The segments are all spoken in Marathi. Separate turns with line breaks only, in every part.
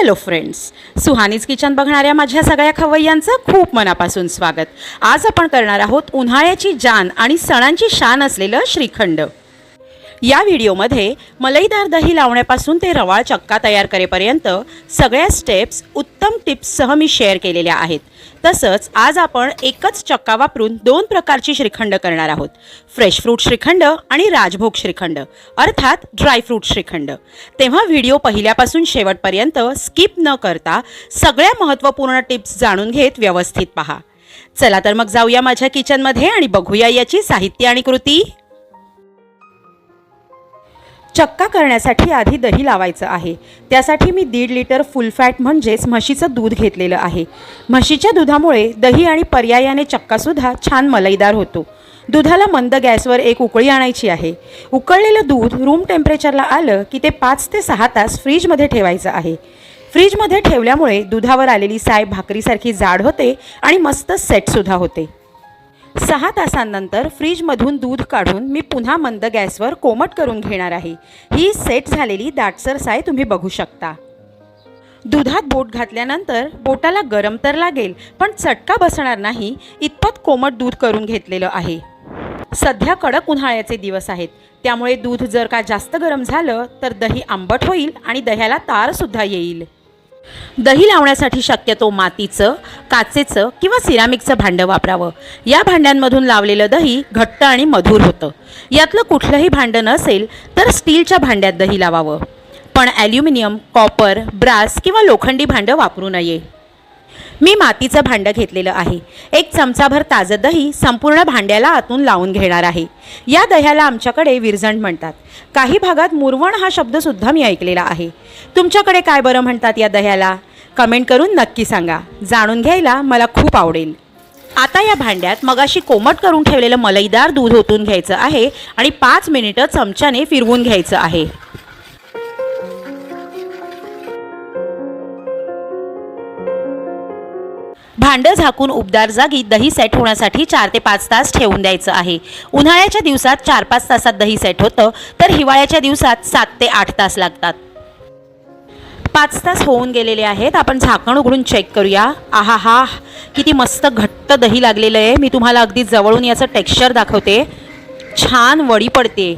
हॅलो फ्रेंड्स सुहानीज किचन बघणाऱ्या माझ्या सगळ्या खवय्यांचं खूप मनापासून स्वागत. आज आपण करणार आहोत उन्हाळ्याची जान आणि सणांची शान असलेलं श्रीखंड. या व्हिडिओमध्ये मलईदार दही लावण्यापासून ते रवाळ चक्का तयार करेपर्यंत सगळ्या स्टेप्स उत्तम टिप्ससह मी शेअर केलेल्या आहेत. तसंच आज आपण एकच चक्का वापरून दोन प्रकारची श्रीखंड करणार आहोत. फ्रेश फ्रूट श्रीखंड आणि राजभोग श्रीखंड अर्थात ड्रायफ्रूट श्रीखंड. तेव्हा व्हिडिओ पहिल्यापासून शेवटपर्यंत स्किप न करता सगळ्या महत्त्वपूर्ण टिप्स जाणून घेत व्यवस्थित पहा. चला तर मग जाऊया माझ्या किचनमध्ये आणि बघूया याची साहित्य आणि कृती. चक्का करण्यासाठी आधी दही लावायचं आहे. त्यासाठी मी दीड लिटर फुल फॅट म्हणजेच म्हशीचं दूध घेतलेलं आहे. म्हशीच्या दुधामुळे दही आणि पर्यायाने चक्कासुद्धा छान मलईदार होतो. दुधाला मंद गॅसवर एक उकळी आणायची आहे. उकळलेलं दूध रूम टेम्परेचरला आलं की ते पाच ते सहा तास फ्रीजमध्ये ठेवायचं आहे. फ्रीजमध्ये ठेवल्यामुळे दुधावर आलेली साय भाकरीसारखी जाड होते आणि मस्त सेटसुद्धा होते. सहा तासांनंतर फ्रीजमधून दूध काढून मी पुन्हा मंद गॅसवर कोमट करून घेणार आहे. ही सेट झालेली दाटसर साय तुम्ही बघू शकता. दुधात बोट घातल्यानंतर बोटाला गरम तर लागेल पण चटका बसणार नाही इतपत कोमट दूध करून घेतलेलं आहे. सध्या कडक उन्हाळ्याचे दिवस आहेत त्यामुळे दूध जर का जास्त गरम झालं तर दही आंबट होईल आणि दह्याला तारसुद्धा येईल. दही लावण्यासाठी शक्यतो मातीचं काचेचं किंवा सिरामिकचं भांडं वापरावं. या भांड्यांमधून लावलेलं दही घट्ट आणि मधुर होतं. यातलं कुठलंही भांडं नसेल तर स्टीलच्या भांड्यात दही लावावं. पण ॲल्युमिनियम कॉपर ब्रास किंवा लोखंडी भांडं वापरू नये. मी मातीचं भांडं घेतलेलं आहे. एक चमचाभर ताजं दही संपूर्ण भांड्याला आतून लावून घेणार आहे. या दह्याला आमच्याकडे विरजण म्हणतात. काही भागात मुरवण हा शब्दसुद्धा मी ऐकलेला आहे. तुमच्याकडे काय बरं म्हणतात या दह्याला? कमेंट करून नक्की सांगा. जाणून घ्यायला मला खूप आवडेल. आता या भांड्यात मगाशी कोमट करून ठेवलेलं मलईदार दूध ओतून घ्यायचं आहे आणि पाच मिनिटं चमच्याने फिरवून घ्यायचं आहे. भांडं झाकून उबदार जागी दही सेट होण्यासाठी चार ते पाच तास ठेवून द्यायचं आहे. उन्हाळ्याच्या दिवसात चार पाच तासात दही सेट होतं तर हिवाळ्याच्या दिवसात सात ते आठ तास लागतात. पाच तास होऊन गेलेले आहेत. आपण झाकण उघडून चेक करूया. आहा हा किती मस्त घट्ट दही लागलेलं आहे. मी तुम्हाला अगदी जवळून याचं टेक्स्चर दाखवते. छान वडी पडते.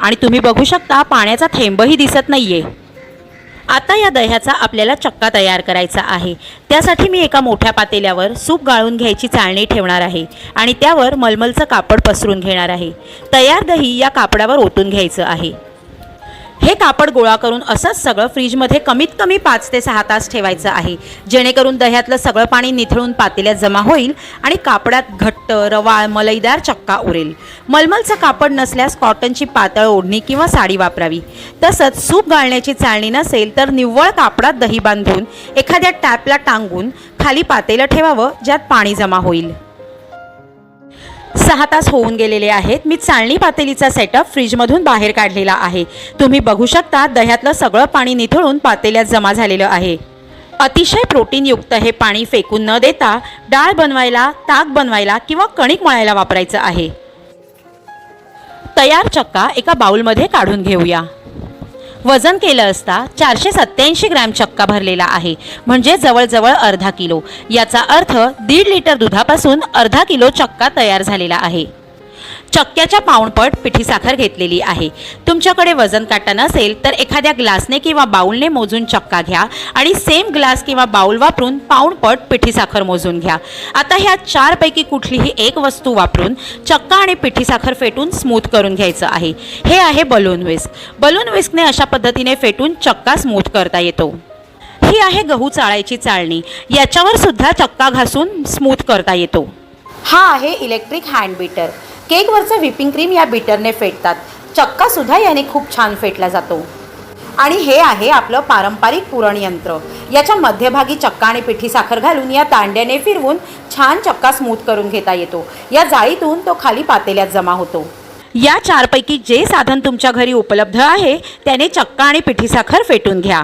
आणि तुम्ही बघू शकता पाण्याचा थेंबही दिसत नाही आहे आता या दह्याचा आपल्याला चक्का तयार करायचा आहे. त्यासाठी मी एका मोठ्या पातेल्यावर सूप गाळून घ्यायची चाळणी ठेवणार आहे आणि त्यावर मलमलचं कापड पसरून घेणार आहे. तयार दही या कापडावर ओतून घ्यायचं आहे. हे कापड गोळा करून असंच सगळं फ्रीजमध्ये कमीत कमी पाच ते सहा तास ठेवायचं आहे. जेणेकरून दह्यातलं सगळं पाणी निथळून पातेल्यात जमा होईल आणि कापडात घट्ट रवाळ मलईदार चक्का उरेल. मलमलचं कापड नसल्यास कॉटनची पातळ ओढणी किंवा साडी वापरावी. तसंच सूप गाळण्याची चाळणी नसेल तर निव्वळ कापडात दही बांधून एखाद्या टॅपला टांगून खाली पातेलं ठेवावं ज्यात पाणी जमा होईल. सहा तास होऊन गेलेले आहेत. मी चाळणी पातेलीचा सेटअप फ्रीजमधून बाहेर काढलेला आहे. तुम्ही बघू शकता दह्यातलं सगळं पाणी निथळून पातेल्यात जमा झालेलं आहे. अतिशय प्रोटीनयुक्त हे पाणी फेकून न देता डाळ बनवायला ताक बनवायला किंवा कणिक मळायला वापरायचं आहे. तयार चक्का एका बाउलमध्ये काढून घेऊया. वजन केलं असता चारशे सत्त्याऐंशी ग्रॅम चक्का भरलेला आहे. म्हणजे जवळजवळ अर्धा किलो. याचा अर्थ दीड लिटर दुधापासून अर्धा किलो चक्का तयार झालेला आहे. चक्क्याच्या पाऊणपट पिठी साखर घेतलेली आहे. तुमच्याकडे वजन काटा नसेल तर एखाद्या ग्लासने किंवा बाऊलने मोजून चक्का घ्या आणि सेम ग्लास किंवा बाऊल वापरून पाऊणपट पिठी साखर मोजून घ्या. आता ह्या चारपैकी कुठलीही एक वस्तू वापरून चक्का आणि पिठी साखर फेटून स्मूथ करून घ्यायचं आहे. हे आहे बलून विस्क. बलून विस्कने अशा पद्धतीने फेटून चक्का स्मूथ करता येतो. ही आहे गहू चाळायची चाळणी. याच्यावर सुद्धा चक्का घासून स्मूथ करता येतो. हा आहे इलेक्ट्रिक हँड बीटर केकवरचं व्हिपिंग क्रीम या बीटरने फेटतात. चक्कासुद्धा याने खूप छान फेटला जातो. आणि हे आहे आपलं पारंपरिक पुरण यंत्र याच्या मध्यभागी चक्का आणि पिठी साखर घालून या तांड्याने फिरवून छान चक्का स्मूथ करून घेता येतो. या जाळीतून तो खाली पातेल्यात जमा होतो. या चारपैकी जे साधन तुमच्या घरी उपलब्ध आहे त्याने चक्का आणि पिठी साखर फेटून घ्या.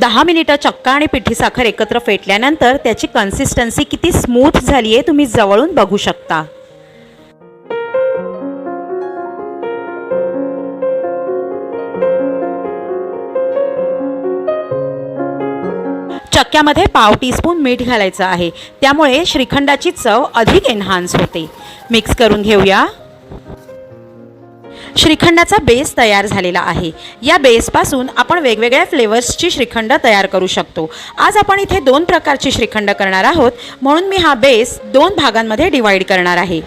दहा मिनिटं चक्का आणि पिठी साखर एकत्र फेटल्यानंतर त्याची कन्सिस्टन्सी किती स्मूथ झाली आहे तुम्ही जवळून बघू शकता. चक्क्यामध्ये पाव टीस्पून मीठ घालायचं आहे. त्यामुळे श्रीखंडाची चव अधिक एन्हान्स होते. मिक्स करून घेऊया. श्रीखंडाचा बेस तयार झालेला आहे. या बेसपासून आपण वेगवेगळ्या फ्लेवर्सची श्रीखंड तयार करू शकतो. आज आपण इथे दोन प्रकारची श्रीखंड करणार आहोत. म्हणून मी हा बेस दोन भागांमध्ये डिवाईड करणार आहे.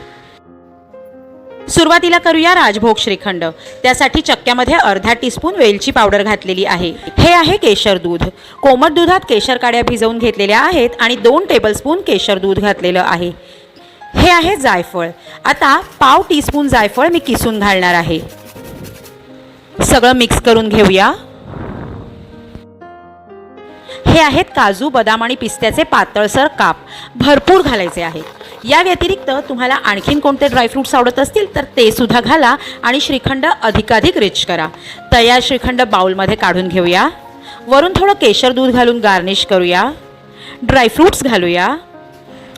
सुरुवातीला करूया राजभोग श्रीखंड. त्यासाठी चक्क्यामध्ये अर्धा टीस्पून वेलची पावडर घातलेली आहे. हे आहे केशर दूध. कोमट दुधात केशर काड्या भिजवून घेतलेल्या आहेत आणि दोन टेबलस्पून केशर दूध घातलेलं आहे. हे आहे जायफळ. आता पाव टीस्पून जायफळ मी किसून घालणार आहे. सगळं मिक्स करून घेऊया. हे आहेत काजू बदाम आणि पिस्त्याचे पातळसर काप. भरपूर घालायचे आहेत या व्यतिरिक्त तुम्हाला आणखीन कोणते ड्रायफ्रूट्स आवडत असतील तर ते सुद्धा घाला आणि श्रीखंड अधिकाधिक रिच करा. तयार श्रीखंड बाउलमध्ये काढून घेऊया. वरून थोडं केशर दूध घालून गार्निश करूया. ड्रायफ्रूट्स घालूया.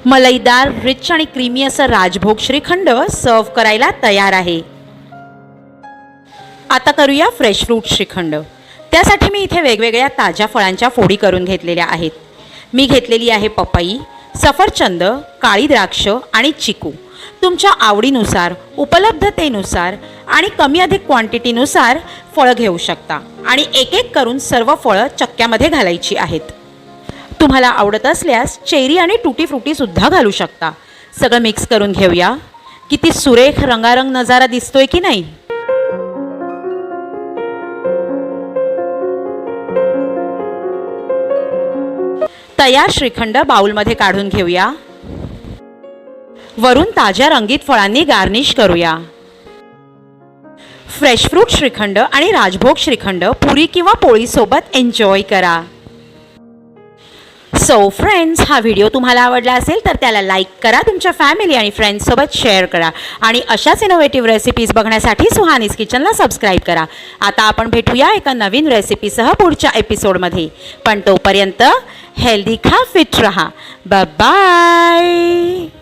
मलईदार रिच आणि क्रीमी असं राजभोग श्रीखंड सर्व करायला तयार आहे. आता करूया फ्रेश फ्रूट श्रीखंड. त्यासाठी मी इथे वेगवेगळ्या ताज्या फळांच्या फोडी करून घेतलेल्या आहेत. मी घेतलेली आहे पपई सफरचंद काळी द्राक्ष आणि चिकू. तुमच्या आवडीनुसार उपलब्धतेनुसार आणि कमी अधिक क्वांटिटीनुसार फळं घेऊ शकता आणि एक एक करून सर्व फळं चक्क्यामध्ये घालायची आहेत. तुम्हाला आवडत असल्यास चेरी आणि टुटी फ्रुटीसुद्धा घालू शकता. सगळं मिक्स करून घेऊया. किती सुरेख रंगारंग नजारा दिसतोय की नाही? तयार श्रीखंड बाउलमध्ये काढून घेऊया. वरून ताज्या रंगीत फळांनी गार्निश करूया. फ्रेश फ्रूट श्रीखंड आणि राजभोग श्रीखंड पुरी किंवा पोळीसोबत एन्जॉय करा. सो फ्रेंड्स हा व्हिडिओ तुम्हाला आवडला असेल तर त्याला लाईक करा तुमच्या फॅमिली आणि फ्रेंड्ससोबत शेअर करा. आणि अशाच इनोव्हेटिव्ह रेसिपीज बघण्यासाठी सुहानीस किचनला सबस्क्राईब करा. आता आपण भेटूया एका नवीन रेसिपीसह पुढच्या एपिसोडमध्ये पण तोपर्यंत हेल्दी खा फिट रहा. बाय